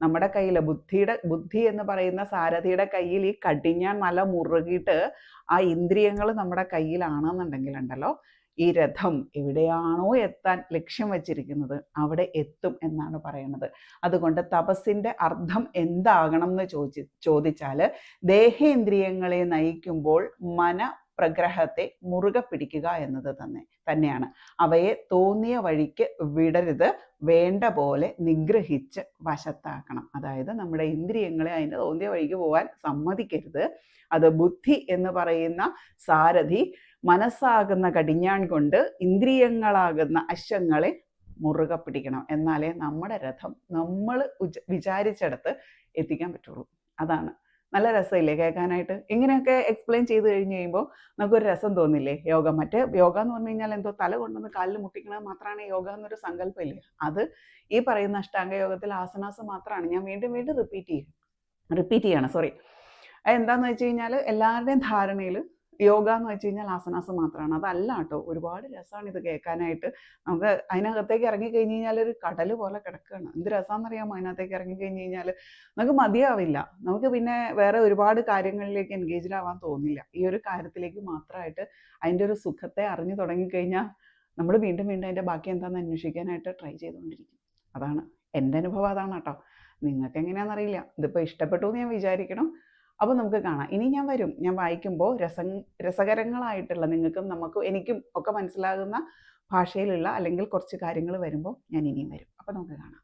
നമ്മുടെ കയ്യിൽ ബുദ്ധിയുടെ ബുദ്ധി എന്ന് പറയുന്ന സാരഥിയുടെ കയ്യിൽ ഈ കടിഞ്ഞാൻ മല മുറുകിയിട്ട് ആ ഇന്ദ്രിയങ്ങൾ നമ്മുടെ കയ്യിലാണെന്നുണ്ടെങ്കിൽ ഉണ്ടല്ലോ ഈ രഥം എവിടെയാണോ എത്താൻ ലക്ഷ്യം വച്ചിരിക്കുന്നത് അവിടെ എത്തും എന്നാണ് പറയുന്നത്. അതുകൊണ്ട് തപസ്സിന്റെ അർത്ഥം എന്താകണം എന്ന് ചോദിച്ച് ചോദിച്ചാൽ ദേഹേന്ദ്രിയങ്ങളെ നയിക്കുമ്പോൾ മന പ്രഗ്രഹത്തെ മുറുകെ പിടിക്കുക എന്നത് തന്നെ തന്നെയാണ്. അവയെ തോന്നിയ വഴിക്ക് വിടരുത് വേണ്ട പോലെ നിഗ്രഹിച്ച് വശത്താക്കണം. അതായത് നമ്മുടെ ഇന്ദ്രിയങ്ങളെ അതിന് തോന്നിയ വഴിക്ക് പോകാൻ സമ്മതിക്കരുത്. അത് ബുദ്ധി എന്ന് പറയുന്ന സാരഥി മനസ്സാകുന്ന കടിഞ്ഞാൺ കൊണ്ട് ഇന്ദ്രിയങ്ങളാകുന്ന അശ്വങ്ങളെ മുറുകെ പിടിക്കണം. എന്നാലേ നമ്മുടെ രഥം നമ്മൾ വിചാരിച്ചിടത്ത് എത്തിക്കാൻ പറ്റുള്ളൂ. അതാണ് നല്ല രസമില്ലേ കേൾക്കാനായിട്ട്? ഇങ്ങനെയൊക്കെ എക്സ്പ്ലെയിൻ ചെയ്ത് കഴിഞ്ഞ് കഴിയുമ്പോൾ നമുക്കൊരു രസം തോന്നില്ലേ യോഗ? മറ്റേ യോഗ എന്ന് പറഞ്ഞു കഴിഞ്ഞാൽ എന്തോ തല കൊണ്ടുവന്ന് കാലിൽ മുട്ടിക്കണത് മാത്രമാണ് യോഗ എന്നൊരു സങ്കല്പമില്ലേ? അത് ഈ പറയുന്ന അഷ്ടാംഗ യോഗത്തിൽ ആസനാസ് മാത്രമാണ്. ഞാൻ വീണ്ടും വീണ്ടും റിപ്പീറ്റ് ചെയ്യും. റിപ്പീറ്റ് ചെയ്യണം സോറി എന്താന്ന് വെച്ച് കഴിഞ്ഞാൽ എല്ലാവരുടെയും ധാരണയിൽ യോഗ എന്ന് വെച്ച് കഴിഞ്ഞാൽ ആസനാസ് മാത്രമാണ് അതല്ല കേട്ടോ. ഒരുപാട് രസമാണ് ഇത് കേൾക്കാനായിട്ട്. നമുക്ക് അതിനകത്തേക്ക് ഇറങ്ങി കഴിഞ്ഞ് കഴിഞ്ഞാൽ ഒരു കടൽ പോലെ കിടക്കുകയാണ് എന്ത് രസമാണെന്നറിയാമോ അതിനകത്തേക്ക് ഇറങ്ങി കഴിഞ്ഞ് കഴിഞ്ഞാൽ? നമുക്ക് മതിയാവില്ല. നമുക്ക് പിന്നെ വേറെ ഒരുപാട് കാര്യങ്ങളിലേക്ക് എൻഗേജിലാവാൻ തോന്നില്ല. ഈ ഒരു കാര്യത്തിലേക്ക് മാത്രമായിട്ട് അതിന്റെ ഒരു സുഖത്തെ അറിഞ്ഞു തുടങ്ങിക്കഴിഞ്ഞാൽ നമ്മൾ വീണ്ടും വീണ്ടും അതിന്റെ ബാക്കി എന്താണെന്ന് അന്വേഷിക്കാനായിട്ട് ട്രൈ ചെയ്തുകൊണ്ടിരിക്കും. അതാണ് എന്റെ അനുഭവം. അതാണ് കേട്ടോ. നിങ്ങൾക്ക് എങ്ങനെയാണെന്നറിയില്ല ഇതിപ്പോൾ ഇഷ്ടപ്പെട്ടു എന്ന് ഞാൻ വിചാരിക്കണം. അപ്പോൾ നമുക്ക് കാണാം. ഇനി ഞാൻ വരും. ഞാൻ വായിക്കുമ്പോൾ രസ രസകരങ്ങളായിട്ടുള്ള നിങ്ങൾക്കും നമുക്കും എനിക്കും ഒക്കെ മനസ്സിലാകുന്ന ഭാഷയിലുള്ള അല്ലെങ്കിൽ കുറച്ച് കാര്യങ്ങൾ വരുമ്പോൾ ഞാൻ ഇനിയും വരും. അപ്പോൾ നമുക്ക് കാണാം.